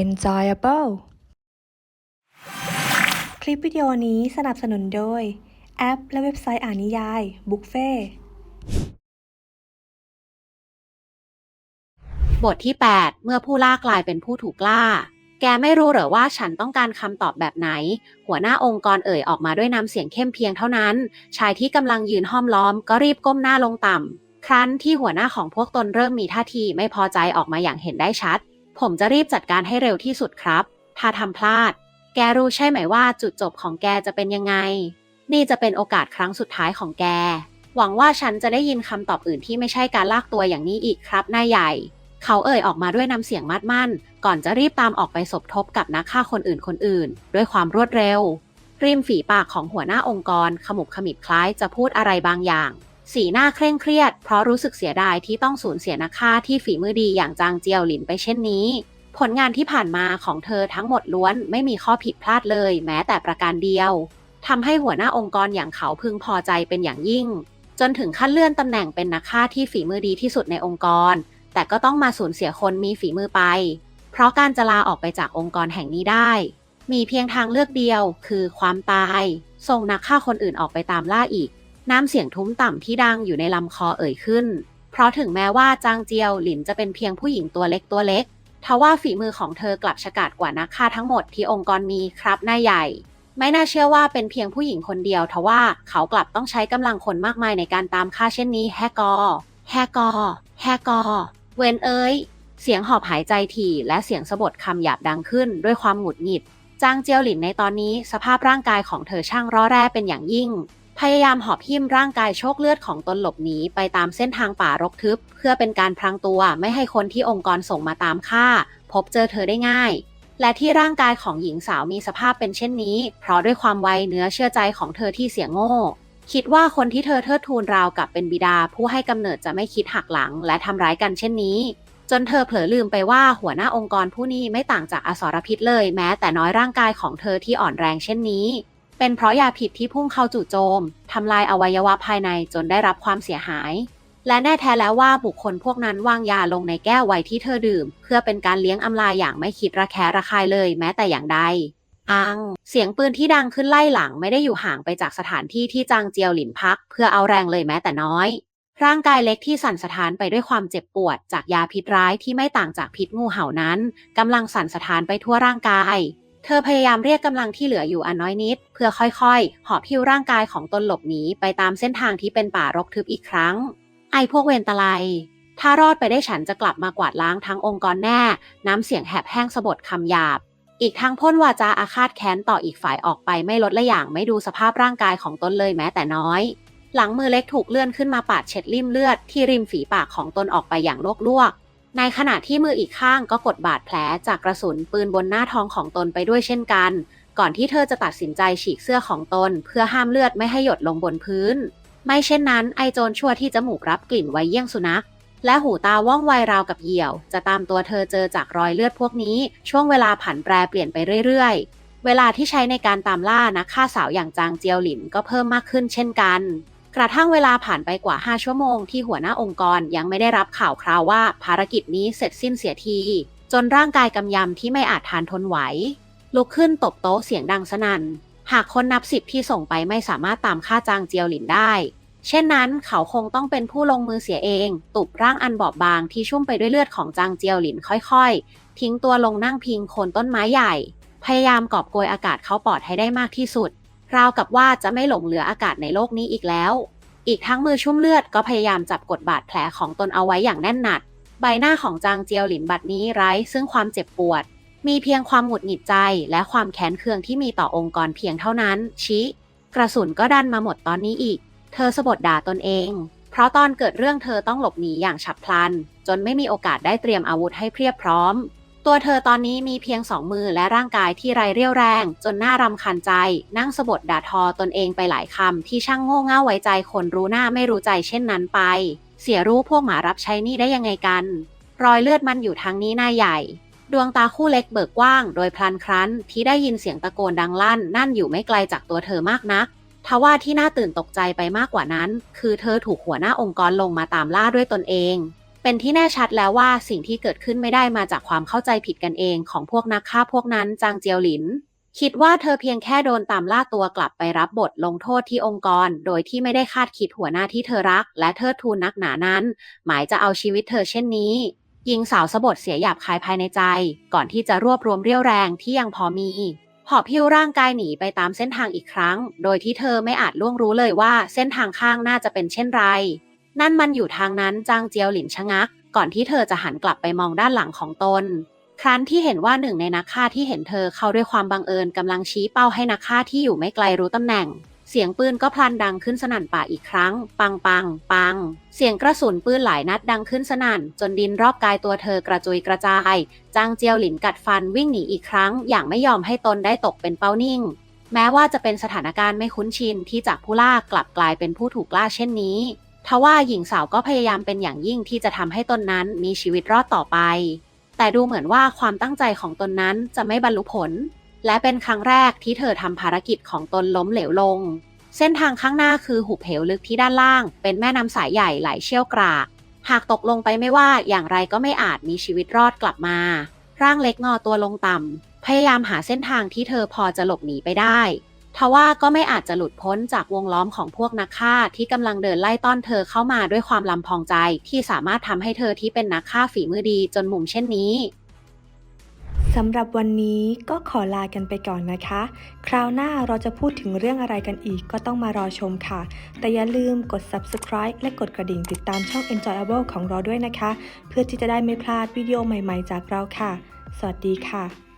enjoyable คลิปวิดีโอนี้สนับสนุนโดย แอปและเว็บไซต์อ่านนิยาย บุฟเฟ่บทที่ 8 เมื่อผู้ล่ากลายเป็นผู้ถูกล่า แกไม่รู้หรอว่าฉันต้องการคำตอบแบบไหน หัวหน้าองค์กรเอ่ยออกมาด้วยน้ำเสียงเข้มเพียงเท่านั้น ชายที่กำลังยืนห้อมล้อมก็รีบก้มหน้าลงต่ำ ครั้นที่หัวหน้าของพวกตนเริ่มมีท่าทีไม่พอใจออกมาอย่างเห็นได้ชัด ผมจะรีบจัดการให้เร็วที่สุดครับ ถ้าทำพลาด แกรู้ใช่ไหมว่าจุดจบของแกจะเป็นยังไง นี่จะเป็นโอกาสครั้งสุดท้ายของแก หวังว่าฉันจะได้ยินคำตอบอื่นที่ไม่ใช่การลากตัวอย่างนี้อีกครับนายใหญ่ เขาเอ่ยออกมาด้วยน้ำเสียงมัดมั่น ก่อนจะรีบตามออกไปสมทบกับนักฆ่าคนอื่นคนอื่น ด้วยความรวดเร็วริมฝีปากของหัวหน้าองค์กร ขมุบขมิบคล้ายจะพูดอะไรบางอย่าง สีหน้าเคร่งเครียด เพราะรู้สึกเสียดายที่ต้องสูญเสียนักฆ่าที่ฝีมือดีอย่างจางเจียวหลินไปเช่นนี้ ผลงานที่ผ่านมาของเธอทั้งหมดล้วนไม่มีข้อผิดพลาดเลย แม้แต่ประการเดียวทำให้หัวหน้าองค์กรอย่างเขาพึงพอใจเป็นอย่างยิ่ง จนถึงขั้นเลื่อนตำแหน่งเป็นนักฆ่าที่ฝีมือดีที่สุดในองค์กร แต่ก็ต้องมาสูญเสียคนมีฝีมือไป เพราะการจะลาออกไปจากองค์กรแห่งนี้ได้ มีเพียงทางเลือกเดียว คือความตาย ส่งนักฆ่าคนอื่นออกไปตามล่าอีก น้ำเสียงทุ้มต่ำที่ดังอยู่ในลำคอเอ่ยขึ้น เพราะถึงแม้ว่าจางเจียวหลินจะเป็นเพียงผู้หญิงตัวเล็กตัวเล็กทว่าฝีมือของเธอกลับฉกาจกว่านักฆ่าทั้งหมดที่องค์กรมีครับนายใหญ่ ไม่น่าเชื่อว่าเป็นเพียงผู้หญิงคนเดียวทว่าเขากลับต้องใช้กำลังคนมากมายในการตามฆ่าเช่นนี้แฮกอ แฮกอ แฮกอ เวนเอ้ย เสียงหอบหายใจถี่และเสียงสะบดคำหยาบดังขึ้นด้วยความหงุดหงิด จางเจียวหลินในตอนนี้สภาพร่างกายของเธอช่างร้อแร่เป็นอย่างยิ่ง พยายามหอบหิ้มร่างกายโชคเลือดของตนหลบหนีไปตามเส้นทางป่ารกทึบ เพื่อเป็นการพรางตัวไม่ให้คนที่องค์กรส่งมาตามฆ่า พบเจอเธอได้ง่าย และที่ร่างกายของหญิงสาวมีสภาพเป็นเช่นนี้ เพราะด้วยความไวเนื้อเชื่อใจของเธอที่เสียโง่ คิดว่าคนที่เธอเทิดทูนราวกับเป็นบิดา ผู้ให้กำเนิดจะไม่คิดหักหลังและทำร้ายกันเช่นนี้ จนเธอเผลอลืมไปว่าหัวหน้าองค์กรผู้นี้ไม่ต่างจากอสรพิษเลย แม้แต่น้อยร่างกายของเธอที่อ่อนแรงเช่นนี้ เป็นเพราะยาพิษที่พุ่งเข้าจู่โจมทำลายอวัยวะภายในจนได้รับความเสียหาย และแน่แท้แล้วว่าบุคคลพวกนั้นวางยาลงในแก้วไว้ที่เธอดื่ม เพื่อเป็นการเลี้ยงอำลาอย่างไม่คิดระแคะระคายเลยแม้แต่อย่างใดอัง เสียงปืนที่ดังขึ้นไล่หลังไม่ได้อยู่ห่างไปจากสถานที่ที่จางเจียวหลินพัก เพื่อเอาแรงเลยแม้แต่น้อย ร่างกายเล็กที่สั่นสะท้านไปด้วยความเจ็บปวด จากยาพิษร้ายที่ไม่ต่างจากพิษงูเห่านั้นกำลังสั่นสะท้านไปทั่วร่างกาย เธอพยายามเรียกกำลังที่เหลืออยู่อันน้อยนิด เพื่อค่อยๆ หอบพิ้วร่างกายของตนหลบหนีไปตามเส้นทางที่เป็นป่ารกทึบอีกครั้ง ไอ้พวกเวรตะไลถ้ารอดไปได้ฉันจะกลับมากวาดล้างทั้งองค์กรแน่ น้ำเสียงแหบแห้งสะบดคำหยาบ อีกทั้งพ่นวาจาอาฆาตแค้นต่ออีกฝ่ายออกไปไม่ลดละอย่างไม่ดูสภาพร่างกายของตนเลยแม้แต่น้อย หลังมือเล็กถูกเลื่อนขึ้นมาปาดเช็ดริมเลือดที่ริมฝีปากของตนออกไปอย่างลวก ในขณะที่มืออีกข้างก็กดบาดแผลจากกระสุนปืนบนหน้าท้องของตนไปด้วยเช่นกัน ก่อนที่เธอจะตัดสินใจฉีกเสื้อของตน เพื่อห้ามเลือดไม่ให้หยดลงบนพื้น ไม่เช่นนั้นไอโจรชั่วที่จมูกรับกลิ่นไวเยี่ยงสุนัข และหูตาว่องไวราวกับเหยี่ยว จะตามตัวเธอเจอจากรอยเลือดพวกนี้ ช่วงเวลาผันแปรเปลี่ยนไปเรื่อยๆ เวลาที่ใช้ในการตามล่านักฆ่าสาวอย่างจางเจียวหลินก็เพิ่มมากขึ้นเช่นกัน กระทั่งเวลาผ่านไปกว่า 5 ชั่วโมงที่หัวหน้าองค์กรยังไม่ได้รับข่าวคราวว่าภารกิจนี้เสร็จสิ้นเสียที จนร่างกายกำยำที่ไม่อาจทานทนไหว ลุกขึ้นตบโต๊ะเสียงดังสนั่น หากคนนับสิบที่ส่งไปไม่สามารถตามฆ่าจางเจียวหลินได้ เช่นนั้นเขาคงต้องเป็นผู้ลงมือเสียเอง ตุบร่างอันบอบบางที่ชุ่มไปด้วยเลือดของจางเจียวหลินค่อยๆ ทิ้งตัวลงนั่งพิงโคนต้นไม้ใหญ่ พยายามกอบโกยอากาศเข้าปอดให้ได้มากที่สุด ราวกับว่าจะไม่หลงเหลืออากาศในโลกนี้อีกแล้ว อีกทั้งมือชุ่มเลือดก็พยายามจับกดบาดแผลของตนเอาไว้อย่างแน่นหนัก ใบหน้าของจางเจียวหลินบัดนี้ไร้ซึ่งความเจ็บปวด มีเพียงความหงุดหงิดใจและความแค้นเคืองที่มีต่อองค์กรเพียงเท่านั้น ชี้ กระสุนก็ดันมาหมดตอนนี้อีก เธอสะบดด่าตนเอง เพราะตอนเกิดเรื่องเธอต้องหลบหนีอย่างฉับพลัน จนไม่มีโอกาสได้เตรียมอาวุธให้เพียบพร้อม ตัวเธอตอนนี้มีเพียงสองมือและร่างกายที่ไรเรี่ยวแรง จนน่ารำคาญใจ นั่งสะบดด่าทอตนเองไปหลายคำที่ช่างโง่เง่าไว้ใจคนรู้หน้าไม่รู้ใจเช่นนั้นไป เสียรู้พวกหมารับใช้นี่ได้ยังไงกัน รอยเลือดมันอยู่ทางนี้หน้าใหญ่ ดวงตาคู่เล็กเบิกกว้าง โดยพลันครั้นที่ได้ยินเสียงตะโกนดังลั่น นั่นอยู่ไม่ไกลจากตัวเธอมากนักทว่าที่น่าตื่นตกใจไปมากกว่านั้น คือเธอถูกหัวหน้าองค์กรลงมาตามล่าด้วยตนเอง เป็นที่แน่ชัดแล้วว่าสิ่งที่เกิดขึ้นไม่ได้มาจากความเข้าใจผิดกันเองของพวกนักฆ่าพวกนั้นจางเจียวหลิน คิดว่าเธอเพียงแค่โดนตามล่าตัวกลับไปรับบทลงโทษที่องค์กร โดยที่ไม่ได้คาดคิดหัวหน้าที่เธอรัก และเทิดทูนนักหนานั้น หมายจะเอาชีวิตเธอเช่นนี้หญิงสาวสะบดเสียหยาบคายภายในใจ ก่อนที่จะรวบรวมเรี่ยวแรงที่ยังพอมีหอบพิ้วร่างกายหนีไปตามเส้นทางอีกครั้ง โดยที่เธอไม่อาจล่วงรู้เลยว่าเส้นทางข้างน่าจะเป็นเช่นไร นั่นมันอยู่ทางนั้นจางเจียวหลินชะงัก ก่อนที่เธอจะหันกลับไปมองด้านหลังของตน ครั้นที่เห็นว่าหนึ่งในนักฆ่าที่เห็นเธอเข้าด้วยความบังเอิญกำลังชี้เป้าให้นักฆ่าที่อยู่ไม่ไกลรู้ตำแหน่ง เสียงปืนก็พลันดังขึ้นสนั่นป่าอีกครั้ง ปังปังปัง เสียงกระสุนปืนหลายนัดดังขึ้นสนั่น จนดินรอบกายตัวเธอกระจุยกระจายจางเจียวหลินกัดฟันวิ่งหนีอีกครั้ง อย่างไม่ยอมให้ตนได้ตกเป็นเป้านิ่งแม้ว่าจะเป็นสถานการณ์ไม่คุ้นชินที่จากผู้ล่ากลับกลายเป็นผู้ถูกล่าเช่นนี้ ทว่าหญิงสาวก็พยายามเป็นอย่างยิ่งที่จะทำให้ตนนั้นมีชีวิตรอดต่อไป แต่ดูเหมือนว่าความตั้งใจของตนนั้นจะไม่บรรลุผล และเป็นครั้งแรกที่เธอทำภารกิจของตนล้มเหลวลง เส้นทางข้างหน้าคือหุบเหวลึกที่ด้านล่าง เป็นแม่น้ำสายใหญ่ไหลเชี่ยวกรากหากตกลงไปไม่ว่าอย่างไรก็ไม่อาจมีชีวิตรอดกลับมา ร่างเล็กงอตัวลงต่ำพยายามหาเส้นทางที่เธอพอจะหลบหนีไปได้ ทว่าก็ไม่อาจจะหลุดพ้นจากวงล้อมของพวกนักฆ่าที่กำลังเดินไล่ต้อนเธอเข้ามาด้วยความลำพองใจ ที่สามารถทำให้เธอที่เป็นนักฆ่าฝีมือดีจนมุมเช่นนี้สำหรับวันนี้ก็ขอลากันไปก่อนนะคะ คราวหน้าเราจะพูดถึงเรื่องอะไรกันอีกก็ต้องมารอชมค่ะ แต่อย่าลืมกด subscribe และกดกระดิ่งติดตามช่อง Enjoyable ของเราด้วยนะคะ เพื่อที่จะได้ไม่พลาดวิดีโอใหม่ๆจากเราค่ะ สวัสดีค่ะ